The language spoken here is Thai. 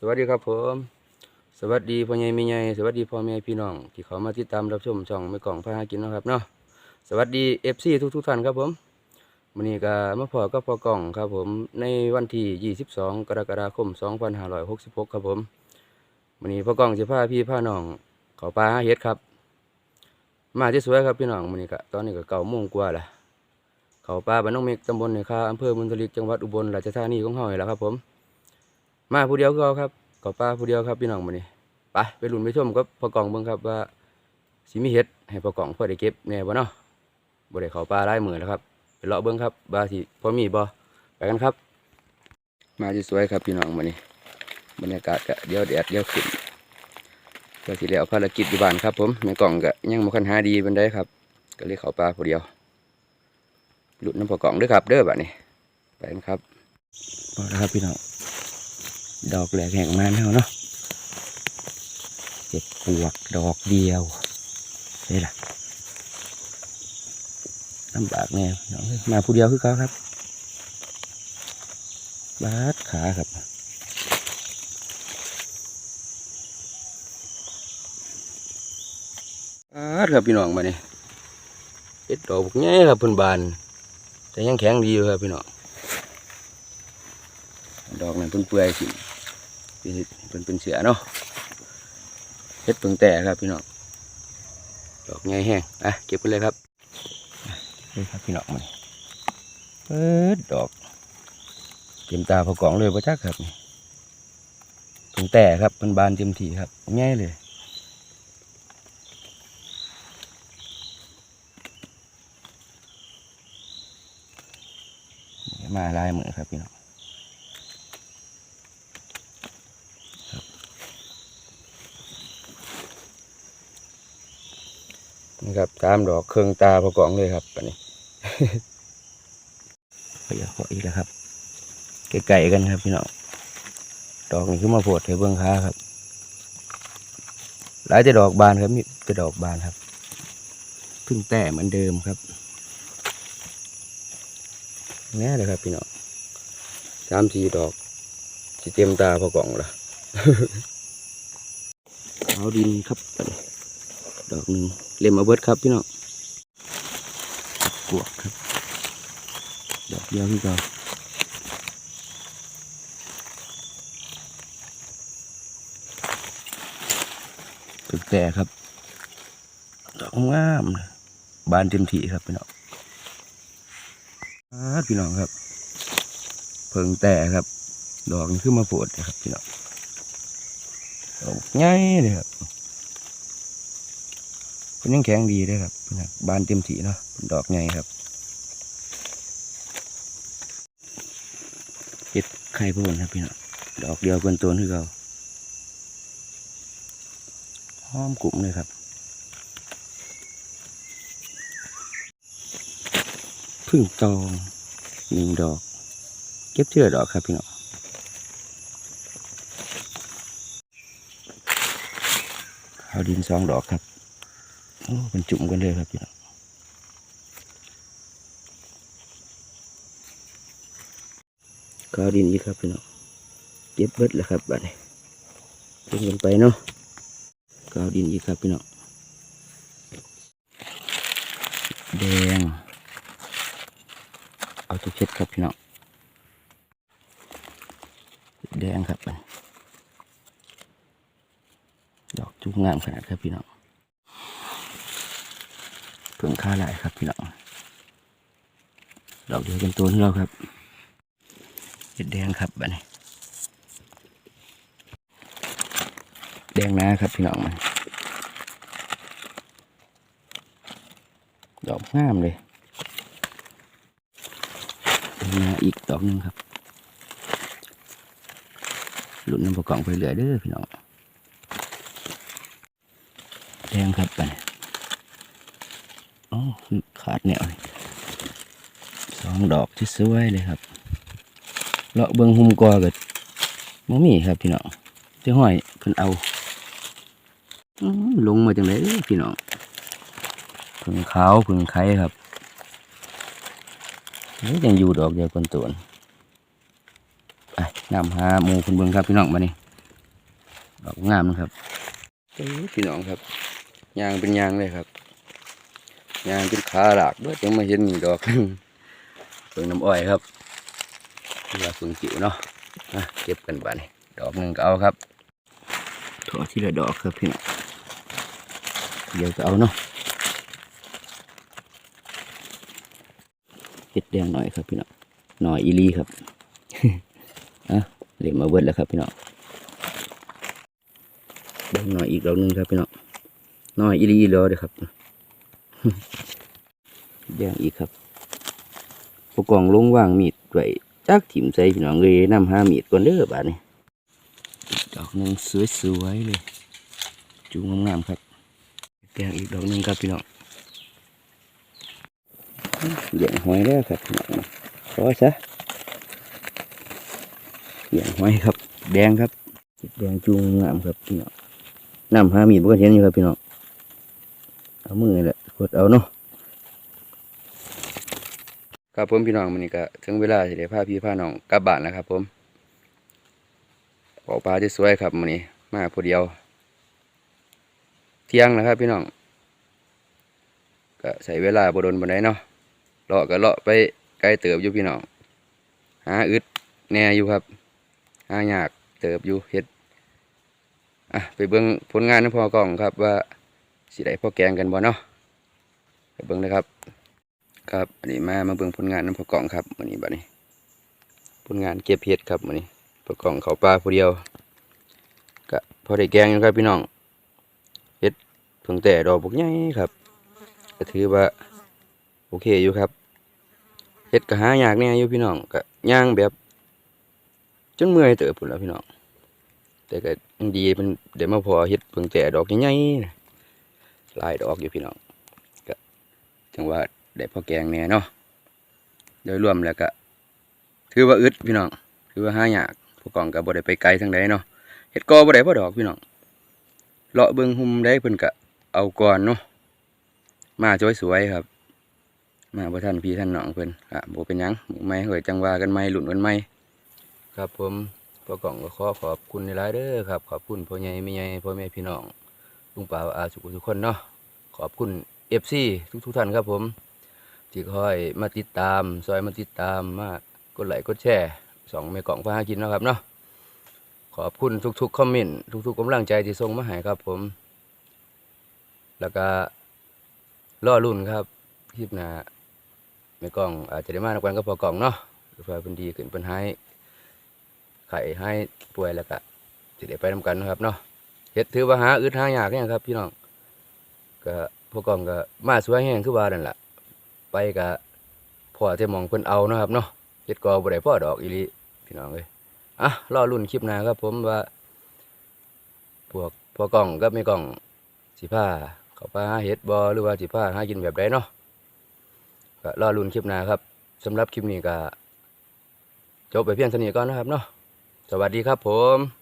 สวัสดีครับผม สวัสดีพ่อใหญ่แม่ใหญ่สวัสดีพ่อแม่พี่น้อง ที่เขามาติดตามรับชมช่องไม่กล่องพาหากินนะครับเนาะสวัสดีเอฟซีทุกทุกท่านครับผมวันนี้ก็มาพอกับพ่อกล่องครับผมในวันที่ 22 กรกฎาคม 2566 ครับผมวันนี้พ่อกล่องจะพาพี่พาน้องเขาปลาหาเห็ดครับ มาที่สวยครับพี่น้องวันนี้ก็ตอนนี้ก็เก่าโมงกว่าละเขาปลาบ้านน้องเมกตำบลในคาอำเภอมุนทลิกจังหวัดอุบลราชธานีของเฮานี่แหละครับผม มาผู้เดียวก็เอาครับก็ป้าผู้เดียวครับพี่น้องมื้อนี้ไปไปลุ้นไปชมกับพอกองเบิ่งครับว่าสิมีเฮ็ดให้พอกองพอได้เก็บแน่บ่เนาะบ่ได้เขาป่าหลายมื้อแล้วครับไปเลาะเบิ่งครับว่าสิพอมีบ่ไปกันครับ มาที่สวยครับพี่น้องมื้อนี้บรรยากาศก็เดี๋ยวแดดเดี๋ยวขึ้นก็สิแล้วภารกิจอยู่บ้านครับ ผมแม่กล่องก็ยังบ่คันหาดีปานใดครับ ก็เลยเขาป่าผู้เดียวลุ้นน้ำพอกองด้อครับ เด้อบัดนี้ไปกันครับพอแล้วครับพี่น้อง ดอกแหลกแห่งมาแล้วเนาะเก็บปวกดอกเดียวนี่ล่ะลำบากแน่น้องเอ้ยมาผู้เดียวคือเขาครับบาดขาครับบาดครับพี่น้องมาเนี่ยเอ็ดดอกง่ายครับเพิ่นบาน แต่ยังแข็งดีอยู่ครับพี่น้องดอกนั้นเพิ่นเปื่อยสิ เป็นเป็นเป็นเสือเนาะเฮ็ดเพิ่งแต่ครับพี่น้องดอกใหญ่แห้งอะเก็บไปเลยครับเลยครับพี่น้องมันเปิดดอกเต็มตาพอกล่องเลยพ่จักครับนี่เพิ่งแต่ครับเป็นบานเต็มที่ครับง่ายเลยมาลายมือครับพี่น้อง นี่ครับตามดอกเครื่องตาประกองเลยครับอันนี้พยาขออีกแล้วครับไก่ๆกันครับพี่น้องดอกนี้ขึ้นมาโผดเถเบื้องค้าครับ หลายแต่ดอกบานครับมีแต่ดอกบานครับพึ่งแต่เหมือนเดิมครับแน่เลยครับพี่น้องสามสี่ดอกสิเต็มตาพอกล่องละเอาดินครับอันดอกหนึ่ง เล่มเอาเบิดครับพี่น้องกวกครับดอกเดียวพี่ก็ตึกแต่ครับ ดอกงามบานเต็มที่ครับพี่น้องพี่น้องครับ เพิ่งแต่ครับ ดอกขึ้นมาโผล่ครับพี่น้องดอกใหญ่เลยครับ เพิ่นยังแข็งดีเด้อครับบานเต็มที่เนาะดอกใหญ่ครับเห็ดไข่พ่นครับพี่น้องดอกเดียวเกินตัวคือเราหอมกลุ่มเลยครับพึ่งตองหนึ่งดอก เก็บเชื่อดอกครับพี่น้องเอาดินสองดอกครับ เป็นจุ่มกันเลยครับพี่น้องก็ดินอีกครับพี่น้องเก็บเบิดแล้วครับบัดนี้เก็บกันไปเนาะก็ดินอีกครับพี่น้องแดง เอาทุกเช็ดครับพี่น้องแดงครับบัดนี้ดอกจุกงามขนาดครับพี่น้อง เพิ่งค่าหลายครับพี่น้องดอกเดียวกันตัวนี้เราครับเห็ดแดงครับบัดนี้แดงนะครับพี่น้องมันดอกงามเลยงนาอีกดอกนึงครับหลุดน้ำประกองไปเหลือเด้อพี่น้องแดงครับบัดนี้ อ๋อขาดแนวสองดอกที่สวยเลยครับเลาะเบิงหุมกอเกับมมีครับพี่น้องเจ้าห้อยเพิ่นเอาอลงมาจังเลยพี่น้องผึ่งขาวผึ่งไข่ครับนี่ยังอยู่ดอกเดียวกันตัวนไปนำหาหมูคุณเบิงครับพี่น้องมานี่ดอกงามนะครับพี่น้องครับยางเป็นยางเลยครับ ยางเป็นขาหลากด้วยจังมาเห็นนี่ดอกหนึ่งเพิ่งน้ำอ้อยครับนี่ว่าเพิ่งจิ๋วเนาะเก็บกันบ้านี่ดอกหนึ่งก็เอาครับถอทีละดอกครับพี่น้องเดี๋ยวก็เอาเนาะเห็ดแดงหน่อยครับพี่น้องหน่อยอีลีครับอะเรียมมาเบิดแล้วครับพี่น้องเบิ่งหน่อยอีกดอกหนึงครับพี่น้องหน่อยอีลีอีหลอเด้อครับ แดงอีกครับผู้กองลงวางมีดไว้จักถิ่มใส่พี่น้องเลยนำห้ามีดก่อนเด้อบาดนี้ดอกหนึงสวยๆเลย จูงงามครับแดงอีกดอกหนึงครับพี่น้องเหลี่ยงหอยแล้วครับพี่น้องขอซะเหลี่ยงหอยครับ แดงครับแดงจูงงามครับพี่น้องนำห้ามีดบ่ก็เห็นอยู่ครับพี่น้อง เอามือแหละกดเอาเนาะครับผมพี่น้องมันนี่ก็ถึงเวลาสิได้พาพี่พาน้องกลับบ้านแล้วครับ ผมขอปลาที่สวยครับมันนี้มาผู้เดียว เที่ยงนะครับ พี่น้องก็ใส่เวลาบดนบันไดเนาะเลาะก็เลาะไปไกล้เติบอยู่พี่น้องหาอึดแน่อยู่ครับหายากเติบอยู่เฮ็ดอะไปเบิ่งผลงานของพ่อกล้องครับว่า สิได้พ่อแกงกันบ่เนาะไปเบิ่งเลยครับ ครับอันนี้มามาเบิ่งผลงานน้ำพอกล่องครับวันนี้บัดนี้ ผลงานเก็บเห็ดครับวันนี้พอกล่องเขาปลาผู้เดียวก็พอได้แกงอยู่ครับพี่น้องเห็ดเพิ่งแต่ดอกบุกใหญ่ครับก็ถือว่าโอเคอยู่ครับเห็ดก็หายากแน่อยู่พี่น้องก็ย่างแบบจนเมื่อยเติบพุ่นแล้วพี่น้องแต่ก็ยังดีเป็นเดี๋ยวมาพอเห็ดเพิ่งแต่ดอกใหญ่ๆ ลายดอกอยู่พี่น้องก็จังว่าได้พอแกงแน่เนาะโดยรวมแล้วก็ถือว่าอึดพี่น้องถือว่าหายากพวกกองก็บ่ได้ไปไกลทางใดเนาะเฮ็ดกอบ่ได้พอดอกพี่น้องเลาะเบิ่งหุ่มได้เพิ่นก็เอาก่อนเนาะมาสวยสวยๆครับ มาบ่ทันพี่ท่านน้องเพิ่นอะบ่เป็นหยังหมู่ใหม่เฮยจังว่ากันใหม่หลุ้นกันใหม่ครับผมพวกกองก็ขอขอบคุณหลายเด้อครับ ขอบคุณพ่อใหญ่แม่ใหญ่พ่อแม่พี่น้อง ลุงป่าวอาสุขุทุกคนเนาะขอบคุณ FC ทุกๆท่านครับผม ที่คอยมาติดตาม ซอยมาติดตามมากดไลค์กดแชร์สองเมกล่องพาหากินนะครับเนาะขอบคุณทุกๆคอมเมนต์ทุกๆกำลังใจที่ส่งมาให้ครับผม แล้วก็รอรุ่นครับคลิปหน้าเมกล่องอาจจะได้มาในวันก็พอกล่องเนาะเพื่อเป็นดีขึ้นเป็นให้ไข่ให้ป่วยแล้วก็จะได้ไปนำกันนะครับเนาะ เฮ็ดถือว่าหาอึดหายากเนี่ยครับ พี่น้องก็พวกกองก็มาสวยแห้งคือว่านั่นแหละไปกะพ่อที่มองเพิ่นเอาเนาะครับเนาะเฮ็ดกอบ่ได้พ่อดอกอีลีพี่น้องเอ้ยอะรอรุ่นคลิปหน้าครับ ผมว่าพวกพ่อกล้องกับแม่กล้องสิพาเขาไปหาเฮ็ดบ่หรือว่าสิพาหากินแบบใดเนาะก็รอรุ่นคลิปหน้าครับสำหรับคลิปนี้ก็จบไปเพียงเท่านี้ก่อนนะครับเนาะสวัสดีครับผม